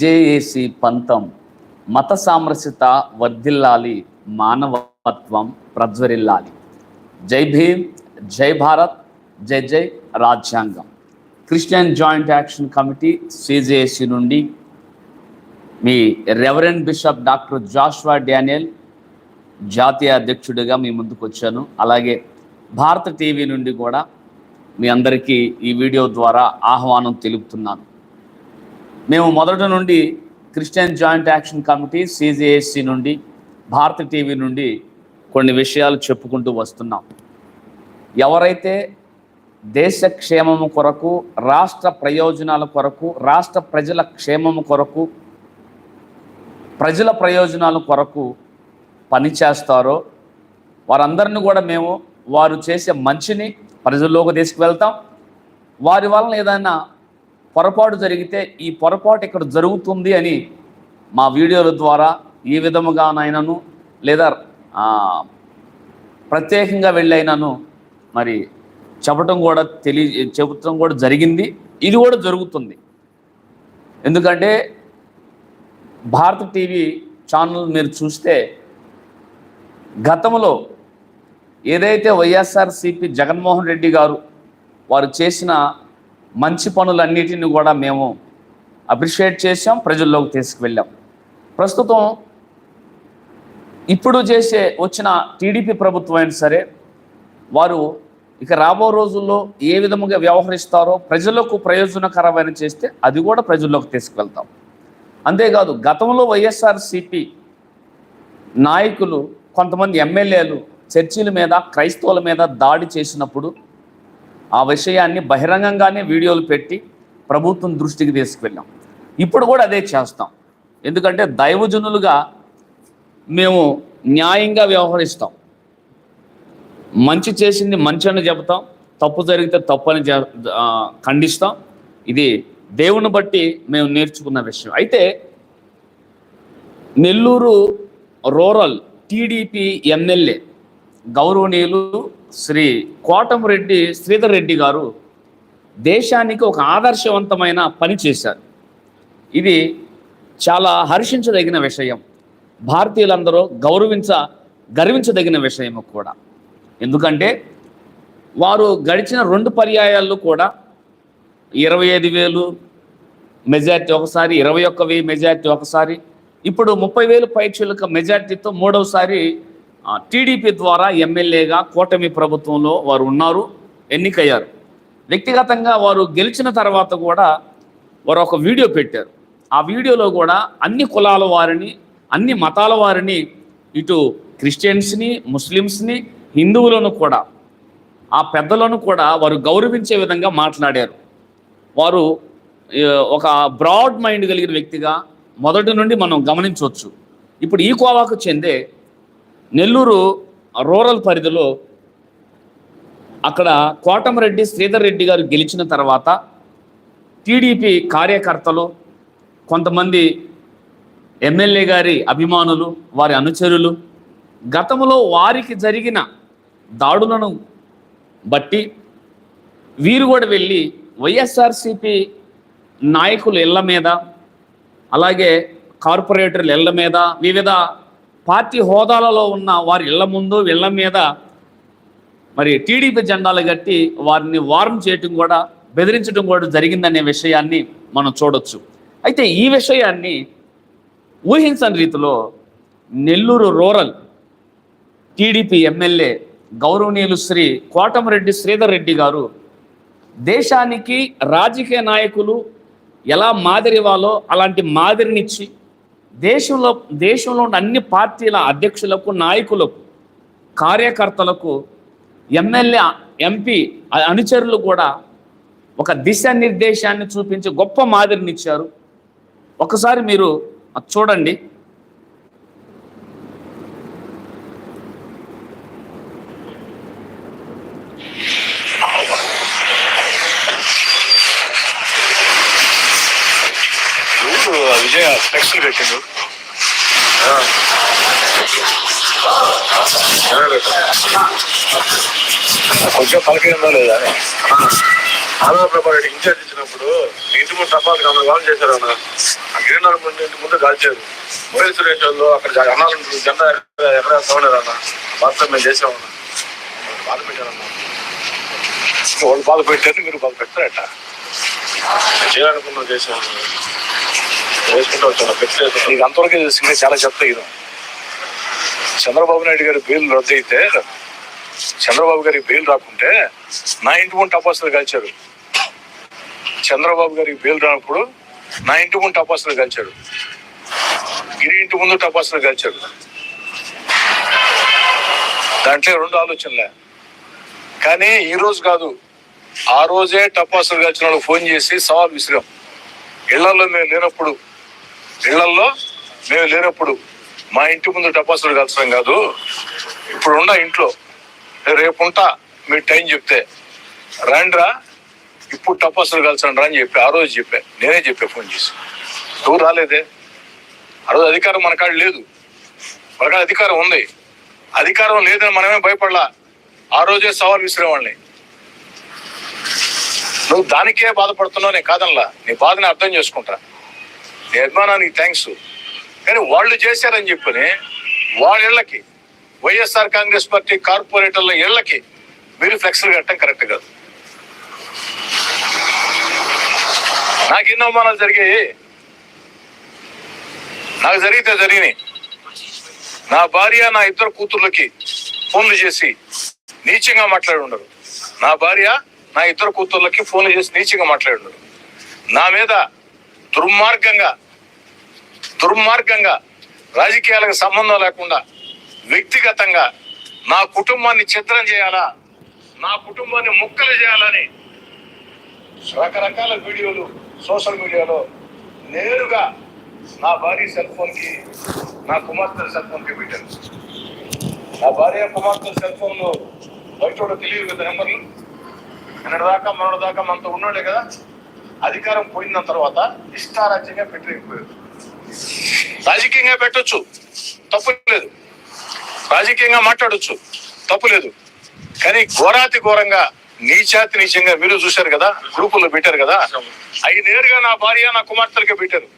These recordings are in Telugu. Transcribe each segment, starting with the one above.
జేఏసి పంతం మత సామరస్యత వర్ధిల్లాలి మానవత్వం ప్రజ్వరిల్లాలి. జై భీమ్ జై భారత్ జై జై రాజ్యాంగం. Christian joint action committee CJAC నుండి మీ reverend bishop doctor Joshua Daniel జాతీయ అధ్యక్షుడిగా మీ ముందుకు వచ్చాను. అలాగే భారత టీవీ నుండి కూడా మీ అందరికీ ఈ వీడియో ద్వారా ఆహ్వానం తెలుపుతున్నాను. మేము మొదటి నుండి Christian joint action committee CGSC నుండి భారత టీవీ నుండి కొన్ని విషయాలు చెప్పుకుంటూ వస్తున్నాం. ఎవరైతే దేశ క్షేమము కొరకు రాష్ట్ర ప్రయోజనాల కొరకు రాష్ట్ర ప్రజల క్షేమము కొరకు ప్రజల ప్రయోజనాల కొరకు పనిచేస్తారో వారందరిని కూడా మేము వారు చేసే మంచిని ప్రజల్లోకి తీసుకువెళ్తాం. వారి వలన ఏదైనా పొరపాటు జరిగితే ఈ పొరపాటు ఇక్కడ జరుగుతుంది అని మా వీడియోల ద్వారా ఏ విధముగానైనాను లేదా ప్రత్యేకంగా వెళ్ళైనాను మరి చెప్పటం కూడా తెలియ చెప్పటం కూడా జరిగింది. ఇది కూడా జరుగుతుంది. ఎందుకంటే భారత టీవీ ఛానల్ మీరు చూస్తే గతంలో ఏదైతే వైఎస్ఆర్సిపి జగన్మోహన్ రెడ్డి గారు వారు చేసిన మంచి పనులన్నిటిని కూడా మేము అప్రిషియేట్ చేసాం ప్రజల్లోకి తీసుకువెళ్ళాం. ప్రస్తుతం ఇప్పుడు చేసే వచ్చిన టీడీపీ ప్రభుత్వం అయినా సరే వారు ఇక రాబో రోజుల్లో ఏ విధముగా వ్యవహరిస్తారో ప్రజలకు ప్రయోజనకరమైన చేస్తే అది కూడా ప్రజల్లోకి తీసుకువెళ్తాం. అంతేకాదు గతంలో వైఎస్ఆర్సిపి నాయకులు కొంతమంది ఎమ్మెల్యేలు చర్చిల మీద క్రైస్తవుల మీద దాడి చేసినప్పుడు ఆ విషయాన్ని బహిరంగంగానే వీడియోలు పెట్టి ప్రభుత్వం దృష్టికి తీసుకువెళ్ళాం. ఇప్పుడు కూడా అదే చేస్తాం. ఎందుకంటే దైవజనులుగా మేము న్యాయంగా వ్యవహరిస్తాం. మంచి చేసింది మంచి అని చెబుతాం తప్పు జరిగితే తప్పు అని ఖండిస్తాం. ఇది దేవుని బట్టి మేము నేర్చుకున్న విషయం. అయితే నెల్లూరు రూరల్ టీడీపీ ఎమ్మెల్యే గౌరవనీయులు శ్రీ కోటమిరెడ్డి శ్రీధర్ రెడ్డి గారు దేశానికి ఒక ఆదర్శవంతమైన పని చేశారు. ఇది చాలా హర్షించదగిన విషయం. భారతీయులందరూ గౌరవించ గర్వించదగిన విషయం కూడా. ఎందుకంటే వారు గడిచిన రెండు పర్యాయాల్లో కూడా ఇరవై ఐదు వేలు మెజార్టీ ఒకసారి ఇరవై ఒక్క వెయ్యి మెజార్టీ ఒకసారి ఇప్పుడు ముప్పై వేలు పైక్షులకు మెజార్టీతో మూడవసారి టీడీపీ ద్వారా ఎమ్మెల్యేగా కూటమి ప్రభుత్వంలో వారు ఉన్నారు ఎన్నికయ్యారు. వ్యక్తిగతంగా వారు గెలిచిన తర్వాత కూడా వారు ఒక వీడియో పెట్టారు. ఆ వీడియోలో కూడా అన్ని కులాల వారిని అన్ని మతాల వారిని ఇటు క్రిస్టియన్స్ని ముస్లిమ్స్ని హిందువులను కూడా ఆ పెద్దలను కూడా వారు గౌరవించే విధంగా మాట్లాడారు. వారు ఒక బ్రాడ్ మైండ్ కలిగిన వ్యక్తిగా మొదటి నుండి మనం గమనించవచ్చు. ఇప్పుడు ఈ కోవాకు చెందే నెల్లూరు రూరల్ పరిధిలో అక్కడ కోటమరెడ్డి శ్రీధర్ రెడ్డి గారు గెలిచిన తర్వాత టీడీపీ కార్యకర్తలు కొంతమంది ఎమ్మెల్యే గారి అభిమానులు వారి అనుచరులు గతంలో వారికి జరిగిన దాడులను బట్టి వీరు కూడా వెళ్ళి వైఎస్ఆర్సిపి నాయకుల ఇళ్ళ మీద అలాగే కార్పొరేటర్ల ఇళ్ళ మీద వివిధ పార్టీ హోదాలలో ఉన్న వారి ఇళ్ళ ముందు ఇళ్ళ మీద మరి టీడీపీ జెండాలు కట్టి వారిని వారం చేయటం కూడా బెదిరించడం కూడా జరిగిందనే విషయాన్ని మనం చూడొచ్చు. అయితే ఈ విషయాన్ని ఊహించని రీతిలో నెల్లూరు రూరల్ టీడీపీ ఎమ్మెల్యే గౌరవనీయులు శ్రీ కోటమరెడ్డి శ్రీధర్ రెడ్డి గారు దేశానికి రాజకీయ నాయకులు ఎలా మాదిరివాలో అలాంటి మాదిరినిచ్చి దేశంలో దేశంలో ఉన్న అన్ని పార్టీల అధ్యక్షులకు నాయకులకు కార్యకర్తలకు ఎమ్మెల్యే ఎంపీ అనుచరులు కూడా ఒక దిశానిర్దేశాన్ని చూపించి గొప్ప మాదిరినిచ్చారు ఒకసారి మీరు అది చూడండి. విజయ ఫ్లెక్స్ పెట్టిండు. కొంచెం పలకి ఉందా లేదా అని. ఆంధ్రప్రభ ఇన్ఛార్జ్ ఇచ్చినప్పుడు ఇంటి ముందు తపాలు కావాలి వాళ్ళు చేశారు అన్న. గిరినగర్ ముందు ఇంటి ముందు కాల్చారు. మొబైల్ సురేష్ వాళ్ళు అక్కడ జ- అన్నాలు జెండా ఎక్కడ ఎక్కడ అన్న. బాధతో మేము చేసామన్న బాధ పెట్టారన్న. వాళ్ళు బాధ పెట్టారు మీరు బాధ పెట్టారట. చేయాలనుకున్నాం చేసాము నీకు అంతవరకే తెలిసిందే చాలా చెత్త ఇది. చంద్రబాబు నాయుడు గారి బెయిల్ రద్దు అయితే చంద్రబాబు గారికి బెయిల్ రాకుంటే నా ఇంటి ముందు టపాసులు కలిచారు. చంద్రబాబు గారికి బెయిల్ రానప్పుడు నా ఇంటి ముందు టపాసులు కాల్చాడు గిరి ఇంటి ముందు టపాసులు కలిచారు. దాంట్లో రెండు ఆలోచనలే. కానీ ఈ రోజు కాదు ఆ రోజే టపాసులు కలిసిన ఫోన్ చేసి సవాల్ విసిరాం. ఇళ్ళలో మేము లేనప్పుడు ఇళ్ళలో మేము లేనప్పుడు మా ఇంటి ముందు టపాసులు కాల్చడం కాదు. ఇప్పుడు ఉన్న ఇంట్లో రేపు ఉంటా మీరు టైం చెప్తే రండిరా ఇప్పుడు టపాసులు కాల్చండి రా అని చెప్పి ఆ రోజు చెప్పా. నేనే చెప్పా ఫోన్ చేసి. ఎవరు రాలేదే? ఆ రోజు అధికారం మన కాడ లేదు. మన కాడ అధికారం ఉంది. అధికారం లేదని మనమే భయపడలా. ఆ రోజే సవాల్ విసిరేవాళ్ళని నువ్వు దానికే బాధపడుతున్నావు నేను కాదనలా. నీ బాధని అర్థం చేసుకుంటా. నిర్మాణానికి థ్యాంక్స్ కానీ వాళ్ళు చేశారని చెప్పని వాళ్ళ ఇళ్ళకి వైఎస్ఆర్ కాంగ్రెస్ పార్టీ కార్పొరేటర్ల ఇళ్ళకి మీరు ఫ్లెక్స్లు కట్టడం కరెక్ట్ కాదు. నాకు ఎన్ని అవమానాలు జరిగాయి? నాకు జరిగితే జరిగినాయి. నా భార్య నా ఇద్దరు కూతుర్లకి ఫోన్లు చేసి నీచంగా మాట్లాడి ఉండరు. నా భార్య నా ఇద్దరు కూతుర్లకి ఫోన్లు చేసి నీచంగా మాట్లాడి ఉండరు. నా మీద దుర్మార్గంగా దుర్మార్గంగా రాజకీయాలకు సంబంధం లేకుండా వ్యక్తిగతంగా నా కుటుంబాన్ని చిత్రం చేయాలా? నా కుటుంబాన్ని ముక్కలు చేయాలని రకరకాల వీడియోలు సోషల్ మీడియాలో నేరుగా నా భార్య సెల్ ఫోన్కి నా కుమార్తె సెల్ ఫోన్కి పెట్టాను. నా భార్య కుమార్తె సెల్ ఫోన్లో బయట తెలియదు కదా నెంబర్లు? నిన్నటి దాకా మొన్నటి దాకా మనతో ఉన్నాడే కదా? అధికారం పోయిన తర్వాత ఇష్టారాజ్యంగా పెట్టలేకపోయారు. రాజకీయంగా పెట్టొచ్చు తప్పు లేదు. రాజకీయంగా మాట్లాడొచ్చు తప్పు లేదు. కానీ ఘోరాతి ఘోరంగా నీచాతి నీచంగా మీరు చూశారు కదా గ్రూపుల్లో పెట్టారు కదా అవి నేరుగా నా భార్య నా కుమార్తెలకే పెట్టారు.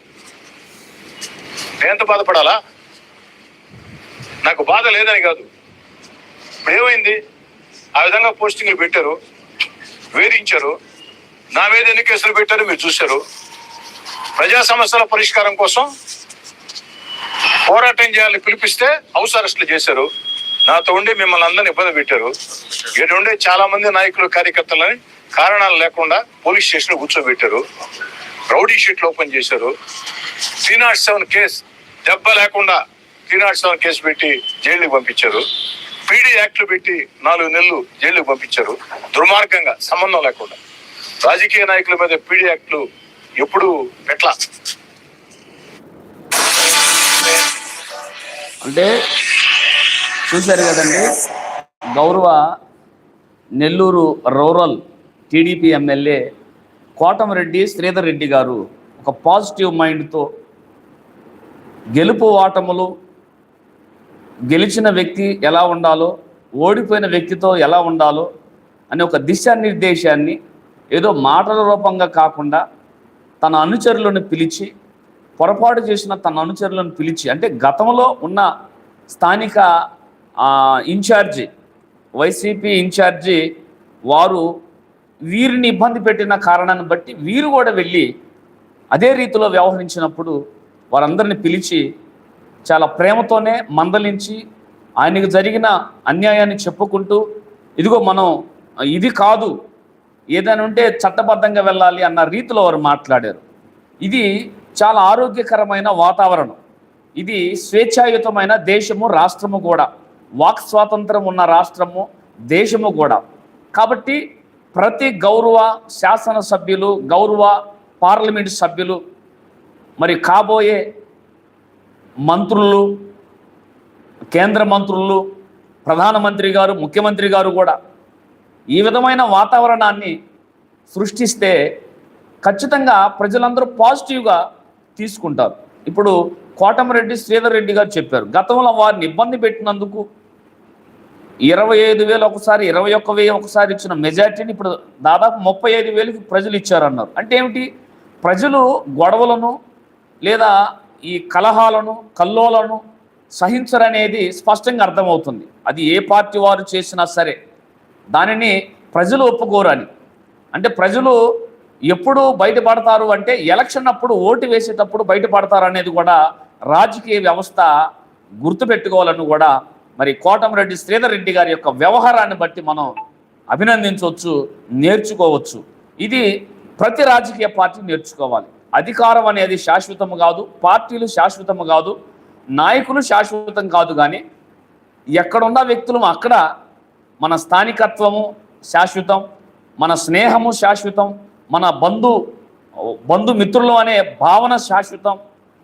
ఎంత బాధపడాలా? నాకు బాధ లేదని కాదు. ఇప్పుడు ఏమైంది? ఆ విధంగా పోస్టింగ్లు పెట్టారు వేధించారు. నా మీద ఎన్ని కేసులు పెట్టారు మీరు చూశారు. ప్రజా సమస్యల పరిష్కారం కోసం పోరాటం చేయాలని పిలిపిస్తే హౌస్ అరెస్టులు చేశారు. నాతో ఉండి మిమ్మల్ని అందరిని ఇబ్బంది పెట్టారు. ఇక్కడ ఉండే చాలా మంది నాయకులు కార్యకర్తలని కారణాలు లేకుండా పోలీస్ స్టేషన్ కూర్చోబెట్టారు. రౌడీ షీట్లు ఓపెన్ చేశారు. త్రీ నాట్ సెవెన్ కేసు దెబ్బ లేకుండా త్రీ నాట్ సెవెన్ కేసు పెట్టి జైలుకి పంపించారు. పీడీ యాక్ట్లు పెట్టి నాలుగు నెలలు జైలుకి పంపించారు. దుర్మార్గంగా సంబంధం లేకుండా. రాజకీయ నాయకుల మీద పీడీ యాక్ట్లు ఎప్పుడు పెట్లా అంటే చూశారు కదండి గౌరవ Nellore rural TDP MLA Kotamreddy Sridhar Reddy గారు ఒక పాజిటివ్ మైండ్తో గెలుపు ఓటములు గెలిచిన వ్యక్తి ఎలా ఉండాలో ఓడిపోయిన వ్యక్తితో ఎలా ఉండాలో అనే ఒక దిశానిర్దేశాన్ని ఏదో మాటల రూపంగా కాకుండా తన అనుచరులను పిలిచి పొరపాటు చేసిన తన అనుచరులను పిలిచి అంటే గతంలో ఉన్న స్థానిక ఇన్ఛార్జి వైసీపీ ఇన్ఛార్జి వారు వీరిని ఇబ్బంది పెట్టిన కారణాన్ని బట్టి వీరు కూడా వెళ్ళి అదే రీతిలో వ్యవహరించినప్పుడు వారందరిని పిలిచి చాలా ప్రేమతోనే మందలించి ఆయనకు జరిగిన అన్యాయాన్ని చెప్పుకుంటూ ఇదిగో మనం ఇది కాదు ఏదైనా ఉంటే చట్టబద్ధంగా వెళ్ళాలి అన్న రీతిలో వారు మాట్లాడారు. ఇది చాలా ఆరోగ్యకరమైన వాతావరణం. ఇది స్వేచ్ఛాయుతమైన దేశము రాష్ట్రము కూడా. వాక్ స్వాతంత్రం ఉన్న రాష్ట్రము దేశము కూడా. కాబట్టి ప్రతి గౌరవ శాసనసభ్యులు గౌరవ పార్లమెంటు సభ్యులు మరి కాబోయే మంత్రులు కేంద్ర మంత్రులు ప్రధానమంత్రి గారు ముఖ్యమంత్రి గారు కూడా ఈ విధమైన వాతావరణాన్ని సృష్టిస్తే ఖచ్చితంగా ప్రజలందరూ పాజిటివ్గా తీసుకుంటారు. ఇప్పుడు కోటమిరెడ్డి శ్రీధర్ రెడ్డి గారు చెప్పారు గతంలో వారిని ఇబ్బంది పెట్టినందుకు ఇరవై ఐదు వేలు ఒకసారి ఇరవై ఒక్క వెయ్యి ఒకసారి ఇచ్చిన మెజార్టీని ఇప్పుడు దాదాపు ముప్పై ఐదు వేలకి ప్రజలు ఇచ్చారన్నారు. అంటే ఏమిటి? ప్రజలు గొడవలను లేదా ఈ కలహాలను కల్లోలను సహించరనేది స్పష్టంగా అర్థమవుతుంది. అది ఏ పార్టీ వారు చేసినా సరే. దానిని ప్రజలు ఒప్పుకోరని. అంటే ప్రజలు ఎప్పుడు బయటపడతారు అంటే ఎలక్షన్ అప్పుడు ఓటు వేసేటప్పుడు బయటపడతారు అనేది కూడా రాజకీయ వ్యవస్థ గుర్తుపెట్టుకోవాలని కూడా మరి కోటమిరెడ్డి శ్రీధర్ రెడ్డి గారి యొక్క వ్యవహారాన్ని బట్టి మనం అభినందించవచ్చు నేర్చుకోవచ్చు. ఇది ప్రతి రాజకీయ పార్టీ నేర్చుకోవాలి. అధికారం అనేది శాశ్వతము కాదు పార్టీలు శాశ్వతము కాదు నాయకులు శాశ్వతం కాదు కానీ ఎక్కడున్న వ్యక్తులు అక్కడ మన స్థానికత్వము శాశ్వతం మన స్నేహము శాశ్వతం మన బంధు బంధుమిత్రులు అనే భావన శాశ్వతం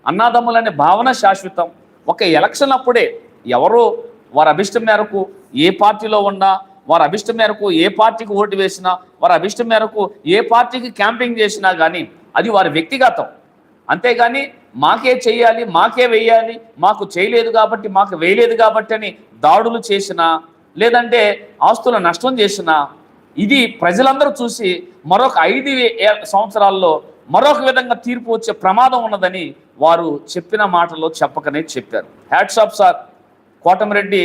అన్నాదమ్ములు అనే భావన శాశ్వతం. ఒక ఎలక్షన్ అప్పుడే ఎవరు వారి అభిష్టం మేరకు ఏ పార్టీలో ఉన్నా వారి అభిష్టం మేరకు ఏ పార్టీకి ఓటు వేసినా వారి అభిష్టం మేరకు ఏ పార్టీకి క్యాంపింగ్ చేసినా కానీ అది వారి వ్యక్తిగతం. అంతేగాని మాకే చేయాలి మాకే వేయాలి మాకు చేయలేదు కాబట్టి మాకు వేయలేదు కాబట్టి అని దాడులు చేసినా లేదంటే ఆస్తుల నష్టం చేసినా ఇది ప్రజలందరూ చూసి మరొక ఐదు సంవత్సరాల్లో మరొక విధంగా తీర్పు వచ్చే ప్రమాదం ఉన్నదని వారు చెప్పిన మాటలో చెప్పకనే చెప్పారు. Hats off sir Kotamreddy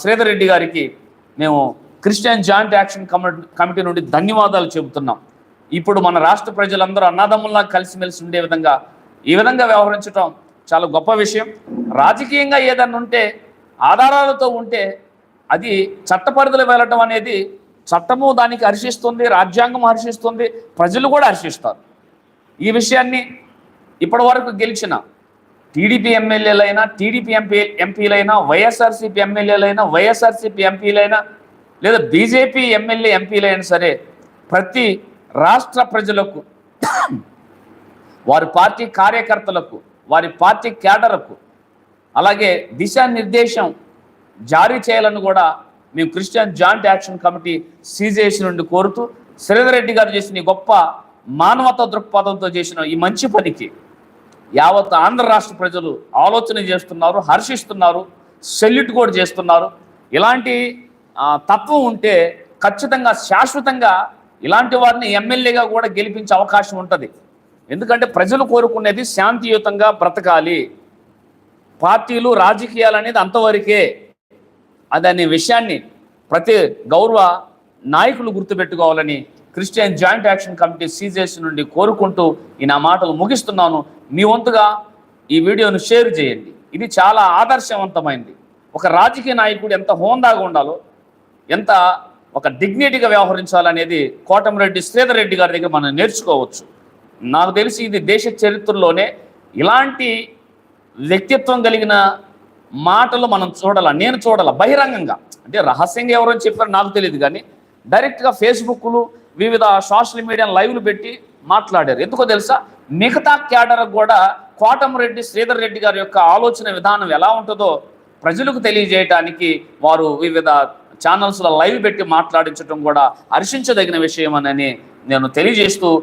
Sridhar Reddy గారికి మేము క్రిస్టియన్ జాయింట్ యాక్షన్ కమిటీ నుండి ధన్యవాదాలు చెబుతున్నాం. ఇప్పుడు మన రాష్ట్ర ప్రజలందరూ అన్నదమ్ముల్లా కలిసిమెలిసి ఉండే విధంగా ఈ విధంగా వ్యవహరించడం చాలా గొప్ప విషయం. రాజకీయంగా ఏదన్నా ఉంటే ఆధారాలతో ఉంటే అది చట్టపరిధిలో వెళ్ళటం అనేది చట్టము దానికి హర్షిస్తుంది రాజ్యాంగం హర్షిస్తుంది ప్రజలు కూడా హర్షిస్తారు. ఈ విషయాన్ని ఇప్పటి వరకు గెలిచిన టీడీపీ ఎమ్మెల్యేలైనా టీడీపీ ఎంపీ ఎంపీలైనా వైఎస్ఆర్సీపీ ఎమ్మెల్యేలైనా వైఎస్ఆర్సీపీ ఎంపీలైనా లేదా బీజేపీ ఎమ్మెల్యే ఎంపీలైనా సరే ప్రతి రాష్ట్ర ప్రజలకు వారి పార్టీ కార్యకర్తలకు వారి పార్టీ క్యాడర్కు అలాగే దిశానిర్దేశం జారీ చేయాలని కూడా మేము Christian joint action committee CJC నుండి కోరుతూ శ్రీధర్ రెడ్డి గారు చేసిన గొప్ప మానవతా దృక్పథంతో చేసిన ఈ మంచి పనికి యావత్ ఆంధ్ర రాష్ట్ర ప్రజలు ఆలోచన చేస్తున్నారు హర్షిస్తున్నారు సెల్యూట్ కూడా చేస్తున్నారు. ఇలాంటి తత్వం ఉంటే ఖచ్చితంగా శాశ్వతంగా ఇలాంటి వారిని ఎమ్మెల్యేగా కూడా గెలిపించే అవకాశం ఉంటుంది. ఎందుకంటే ప్రజలు కోరుకునేది శాంతియుతంగా బ్రతకాలి. పార్టీలు రాజకీయాలు అనేది అంతవరకే. అదనే విషయాన్ని ప్రతి గౌరవ నాయకులు గుర్తుపెట్టుకోవాలని Christian joint action committee CJC నుండి కోరుకుంటూ ఈ నా మాటలు ముగిస్తున్నాను. మీ వంతుగా ఈ వీడియోను షేర్ చేయండి. ఇది చాలా ఆదర్శవంతమైంది. ఒక రాజకీయ నాయకుడు ఎంత హోందాగా ఉండాలో ఎంత ఒక డిగ్నిటీగా వ్యవహరించాలనేది కోటమిరెడ్డి శ్రీధర్ రెడ్డి గారి దగ్గర మనం నేర్చుకోవచ్చు. నాకు తెలిసి ఇది దేశ చరిత్రలోనే ఇలాంటి వ్యక్తిత్వం కలిగిన మాటలు మనం చూడాల నేను చూడాల బహిరంగంగా. అంటే రహస్యంగా ఎవరో చెప్పారో నాకు తెలియదు కానీ డైరెక్ట్గా ఫేస్బుక్లు వివిధ సోషల్ మీడియా లైవ్లు పెట్టి మాట్లాడారు. ఎందుకో తెలుసా? మిగతా క్యాడర్ కూడా కోటమిరెడ్డి శ్రీధర్ రెడ్డి గారి యొక్క ఆలోచన విధానం ఎలా ఉంటుందో ప్రజలకు తెలియజేయటానికి వారు వివిధ ఛానల్స్లో లైవ్ పెట్టి మాట్లాడించడం కూడా హర్షించదగిన విషయం అని నేను తెలియజేస్తూ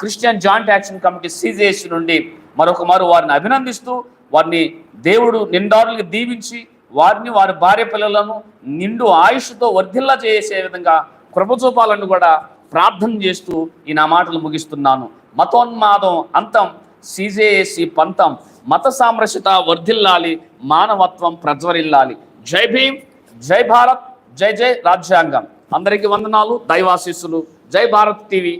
Christian joint action committee CJS నుండి మరొక వారిని అభినందిస్తూ వారిని దేవుడు నిండారులకు దీవించి వారిని వారి భార్య పిల్లలను నిండు ఆయుష్తో వర్ధిల్లా చేసే విధంగా కృపచూపాలను కూడా ప్రార్థన చేస్తూ ఈ నా మాటలు ముగిస్తున్నాను. మతోన్మాదం అంతం సిజేఏసి పంతం మత సామరస్యత వర్ధిల్లాలి మానవత్వం ప్రజ్వరిల్లాలి. జై భీమ్ జై భారత్ జై జై రాజ్యాంగం. అందరికీ వందనాలు దైవాశీస్సులు. జై భారత్ టీవీ.